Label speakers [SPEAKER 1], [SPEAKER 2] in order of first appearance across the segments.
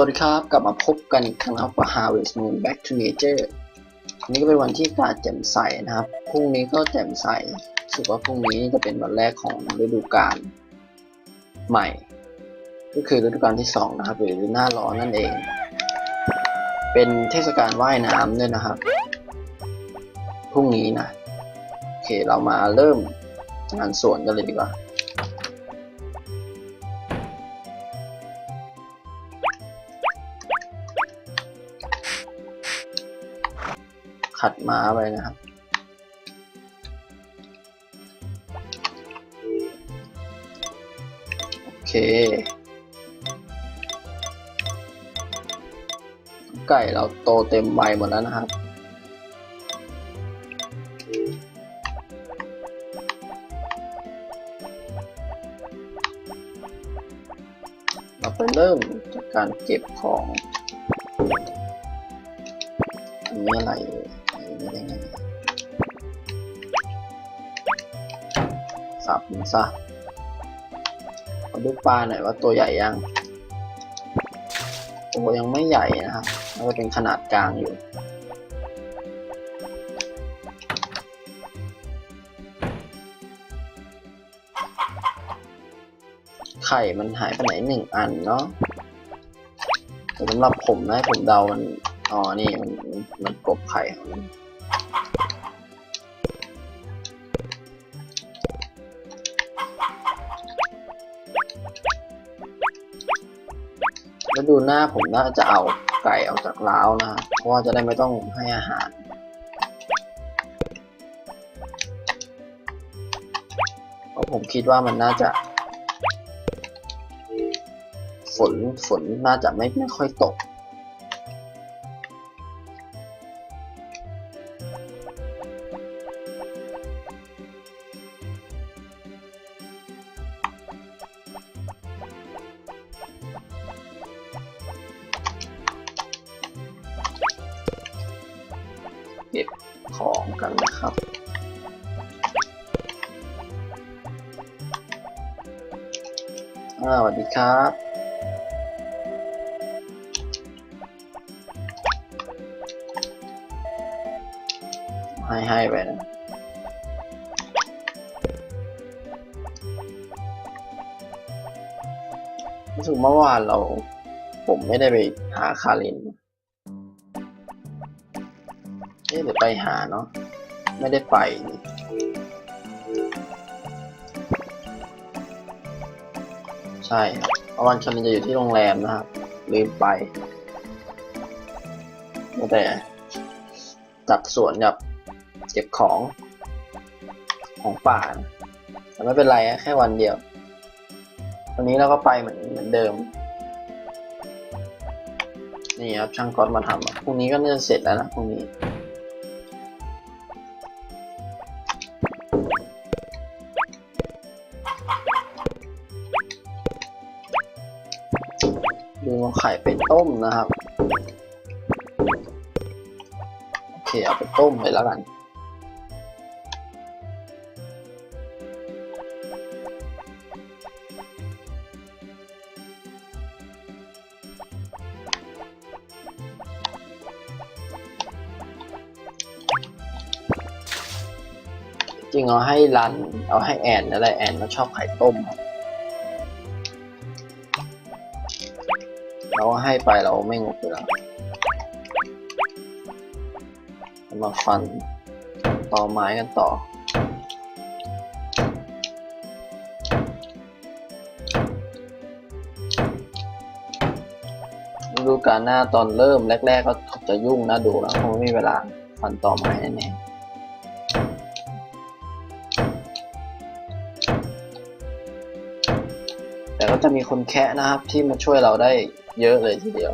[SPEAKER 1] วัสดีครับ กลับมาพบกันอีกครั้งนะครับกับ Harvest Moon Back to Nature วันนี้ก็เป็นวันที่อากาศแจ่มใสนะครับ พรุ่งนี้ก็แจ่มใสสึกว่าพรุ่งนี้จะเป็นวันแรกของฤดูกาลใหม่ ก็คือฤดูกาลที่สองนะครับ หรือหน้าร้อนนั่นเอง เป็นเทศกาลว่ายน้ำด้วยนะครับ พรุ่งนี้นะ โอเค เรามาเริ่มงานสวนกันเลยดีกว่า ขัดม้าไปนะครับ โอเค ไก่เราโตเต็มใบหมดแล้วนะครับเราไปเริ่มจากการเก็บของอันนี้อะไรเอ่ย สับมันซะมาดูปลาหน่อยว่าตัวใหญ่ยังตัวยังไม่ใหญ่นะครับแล้วก็เป็นขนาดกลางอยู่ไข่มันหายไปไหนหนึ่งอันเนาะแต่สำหรับผมนะผมเดามันอ๋อนี่มันมันมันกบไข่ของมัน แล้วดูหน้าผมน่าจะเอาไก่ออกจากล้าวนะครับเพราะว่าจะได้ไม่ต้องให้อาหาร เพราะผมคิดว่ามันน่าจะ ฝนฝนน่าจะไม่ไม่ค่อยตก เก็บของกันนะครับ สวัสดีครับให้ให้ไปนะรู้สึกเมื่อวานเรา ผมไม่ได้ไปหาคาริน ไปหาเนาะไม่ได้ไปใช่ครับเพราะวันคารินจะอยู่ที่โรงแรมนะครับลืมไปแต่จัดสวนกับเก็บของของป่านแต่ไม่เป็นไรนะแค่วันเดียววันนี้เราก็ไปเหมือนเหมือนเดิม นี่ครับช่างก๊อตมาทำพรุ่งนี้ก็น่าจะเสร็จแล้วนะพรุ่งนี้ ดูเอาไข่ไปต้มนะครับ โอเคเอาไปต้มเลยแล้วกันจริงเอาให้รัน เอาให้แอนอะไรแอนก็ชอบไข่ต้มครับ ให้ไปเราไม่งกอยู่แล้วเรามาฟันต่อไม้กันต่อฤดูกาลหน้าตอนเริ่มแรก ๆ ก็จะยุ่งนะดูนะเพราะไม่มีเวลาฟันต่อไม้แน่ๆแต่ก็จะมีคนแคะนะครับที่มาช่วยเราได้ เยอะเลยทีเดียว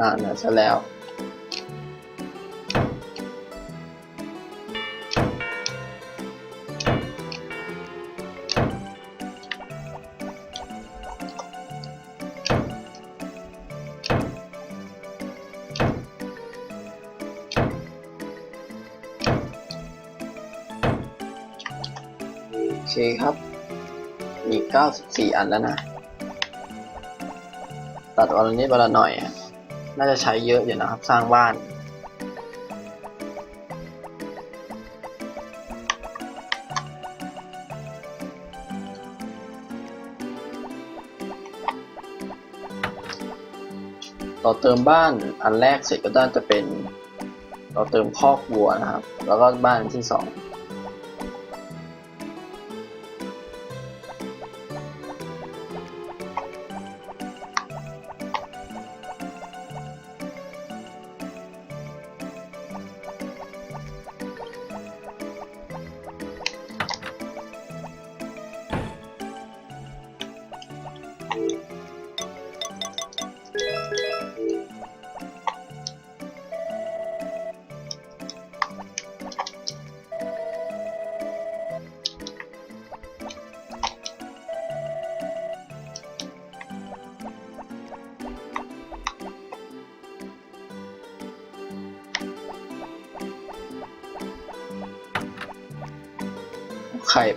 [SPEAKER 1] อ่าเนี่ยใช่แล้วโอเคครับ มี 94 อันแล้วนะ ตัดวันนิดวันละหน่อยอะ น่าจะใช้เยอะอยู่นะครับ สร้างบ้านต่อเติมบ้านอันแรกเสร็จก็น่าจะเป็นต่อเติมคอกวัวนะครับ แล้วก็บ้านอันที่สอง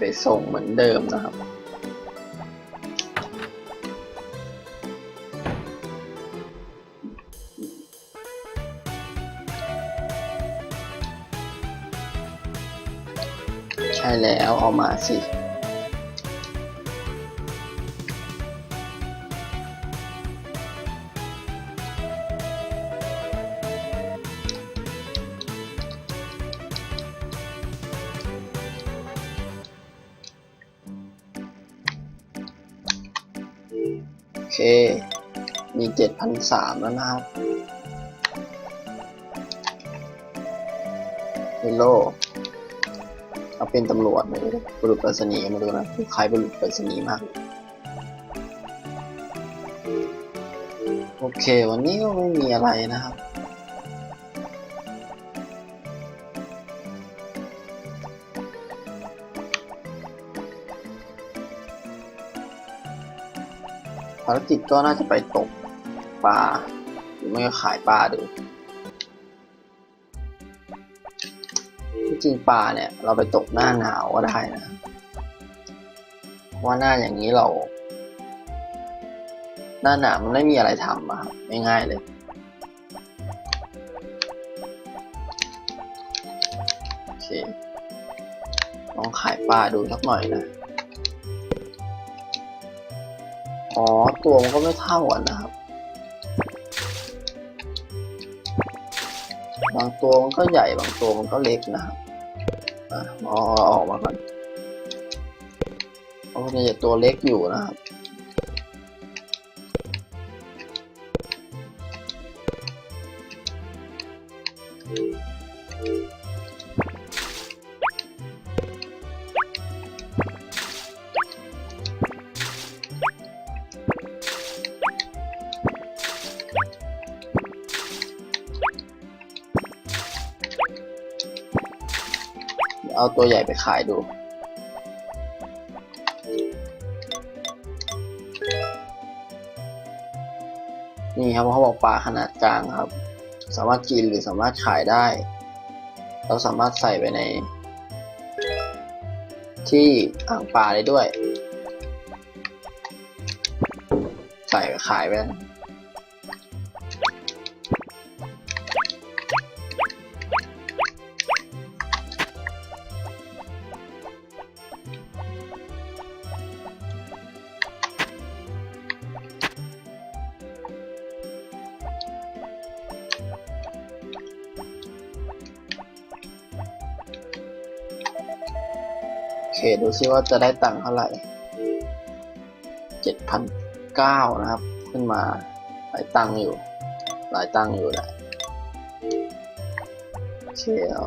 [SPEAKER 1] ไปส่งเหมือนเดิมนะครับ ใช่แล้วเอามาสิ มีเจ็ดพันสามแล้วนะครับเฮลโลเอาเป็นตำรวจมาดูบุรุษไปรษณีย์มาดูนะคล้ายบุรุษไปรษณีย์มาก โอเค วันนี้ก็ไม่มีอะไรนะครับภารกิจก็น่าจะไปตก ปลาหรือไม่ก็ขายปลาดูที่จริงปลาเนี่ย เราไปตกหน้าหนาวก็ได้นะเพราะว่าหน้าอย่างนี้เรา หน้าหนาวมันไม่มีอะไรทำอะครับง่ายๆเลยโอเคลองขายปลาดูสักหน่อยนะอ๋อตัวมันก็ไม่เท่ากันนะครับ บางตัวมันก็ใหญ่บางตัวมันก็เล็กนะครับอ๋อออกมาก่อนเพราะมันจะตัวเล็กอยู่นะครับ เอาตัวใหญ่ไปขายดู นี่ครับเขาบอกปลาขนาดกลางครับ สามารถกินหรือสามารถขายได้ เราสามารถใส่ไปใน ที่อ่างปลาได้ด้วย ใส่ขายไป เคดูซิว่าจะได้ตังค์เท่าไหร่เจ็ดพันเก้านะครับ ขึ้นมาหลายตังค์อยู่ หลายตังค์อยู่แหละเคเอา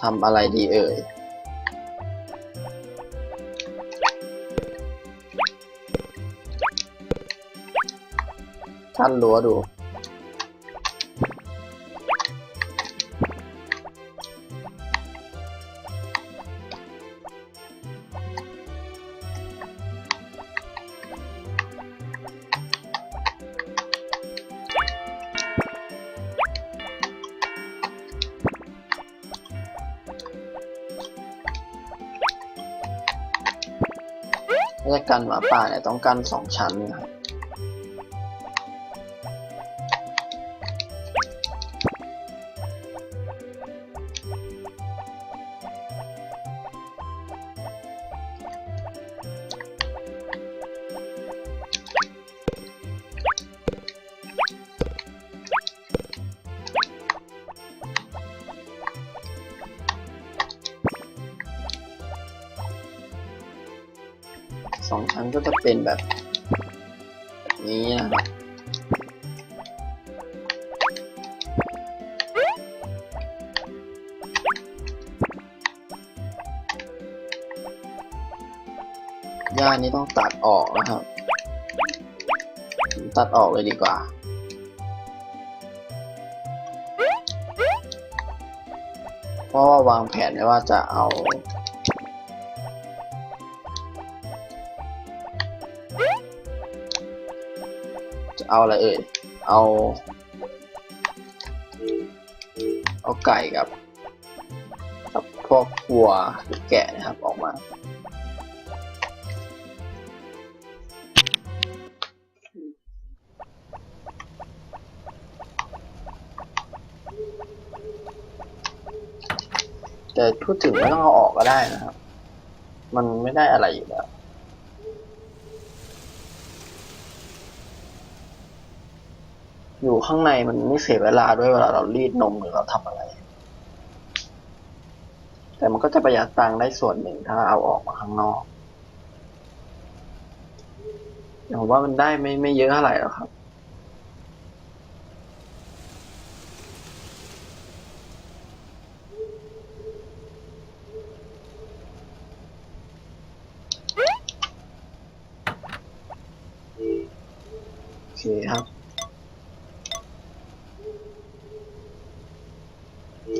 [SPEAKER 1] ทำอะไรดีเอ่ยท่านรัวดู ถ้าจะกันหมาป่าเนี่ยต้องกันสองชั้นนะครับ ก็จะเป็นแบบนี้นะครับหญ้านี้ต้องตัดออกนะครับ ตัดออกเลยดีกว่าเพราะว่าวางแผนไว้ว่าจะเอา เอาอะไรเอ่ย เอา เอาไก่กับกับพวกวัวแกะนะครับออกมา แต่พูดถึงไม่ต้องเอาออกก็ได้นะครับ มันไม่ได้อะไรอยู่แล้ว อยู่ข้างในมันไม่เสียเวลาด้วยเวลาเรารีดนมหรือเราทำอะไร แต่มันก็จะประหยัดตังค์ได้ส่วนหนึ่งถ้าเอาออกมาข้างนอกแต่ผมว่ามันได้ไม่ไม่เยอะเท่าไหร่หรอกครับโอเคครับ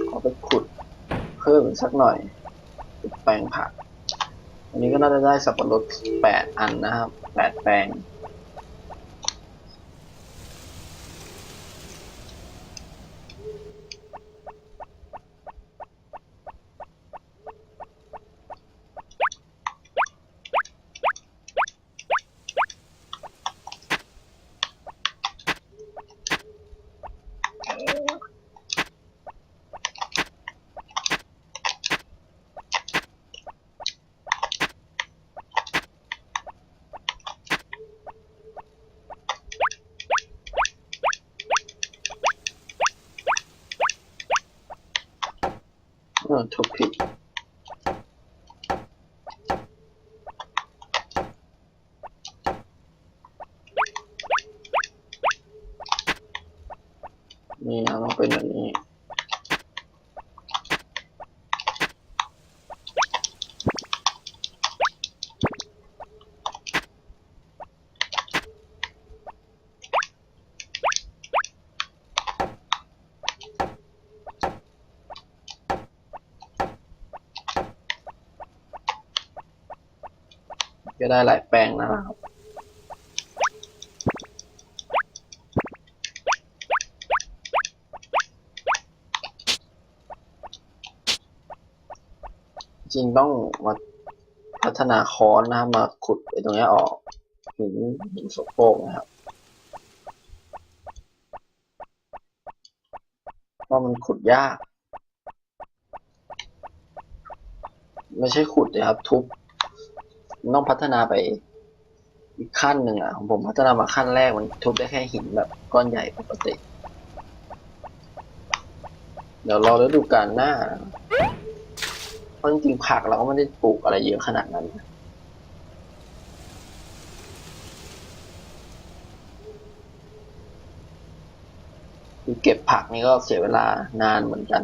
[SPEAKER 1] ขอไปขุดเพิ่มสักหน่อย แปลงผัก อันนี้ก็น่าจะได้สับปะรด8อันนะครับ 8 แปลง เออถูกผิด นี่เอาต้องเป็นแบบนี้ ก็ได้หลายแปลงแล้วนะครับจริงต้องมาพัฒนาค้อนนะครับมาขุดไอ้ตรงเนี้ยออกหินหินโสโครกนะครับเพราะมันขุดยาก ไม่ใช่ขุดนะครับทุบ มันต้องพัฒนาไปอีกขั้นหนึ่งอะของผมพัฒนามาขั้นแรกมันทุบได้แค่หินแบบก้อนใหญ่ปกติ เดี๋ยวรอฤดูกาลหน้าเพราะจริงๆผักเราก็ไม่ได้ปลูกอะไรเยอะขนาดนั้นคือเก็บผักนี่ก็เสียเวลานานเหมือนกัน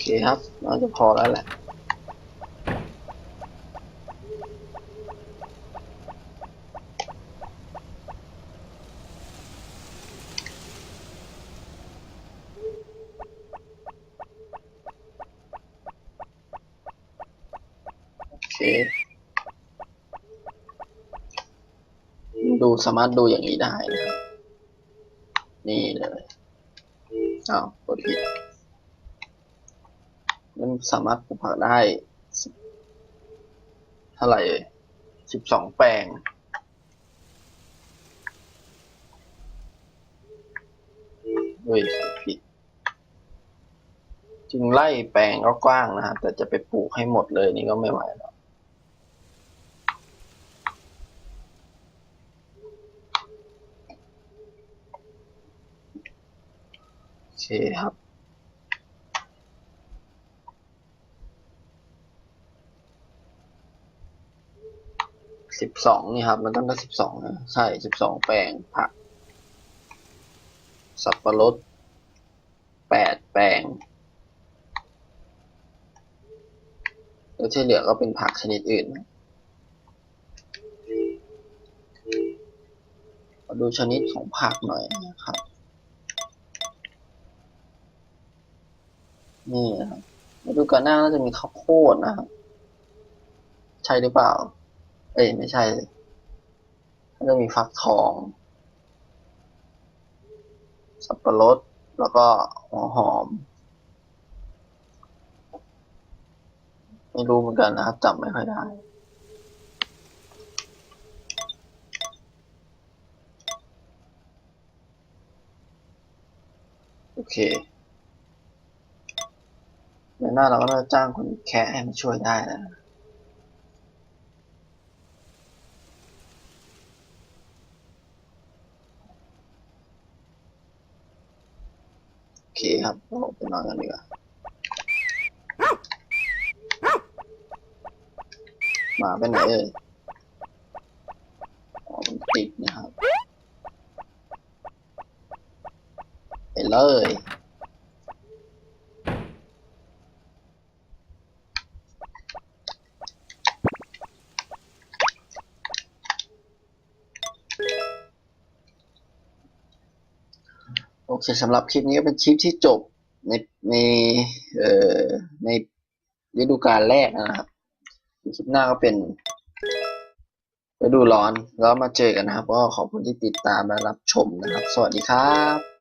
[SPEAKER 1] เคครับน่าจะ พอแล้วแหละโอเคดูสามารถดูอย่างนี้ได้นะครับนี่เลยอ้าวกดผิด สามารถปลูกผักได้เท่าไหร่สิบสองแปลง เฮ้ยผิดจึงไล่แปลงก็กว้างนะครับ แต่จะไปปลูกให้หมดเลยนี่ก็ไม่ไหวแล้วโอเคครับ สองนี่ครับ มันต้องได้สิบสองนะใช่สิบสองแปลงผัก สับปะรดแปดแปลงแล้วที่เหลือก็เป็นผักชนิดอื่นมาดูชนิดของผักหน่อยนะครับ นี่นะครับมาดูกันหน้าก็จะมีข้าวโพดนะครับ ใช่หรือเปล่า เอ้ยไม่ใช่ก็จะมีฟักทอง สับปะรด แล้วก็หัวหอม ไม่รู้เหมือนกันนะครับจำไม่ค่อยได้โอเคเดี๋ยวหน้าเราก็จะจ้างคนแคะให้มาช่วยได้นะ เคครับเราไปนอนกันดีกว่าหมาไปไหนเอ่ยอ๋อมันติดนะครับ ไปเลย เคสำหรับคลิปนี้ก็เป็นคลิปที่จบในในเอ่อในฤดูกาลแรกนะครับคลิปหน้าก็เป็นฤดูร้อนแล้วมาเจอกันนะครับ ก็ขอบคุณที่ติดตามและรับชมนะครับ สวัสดีครับ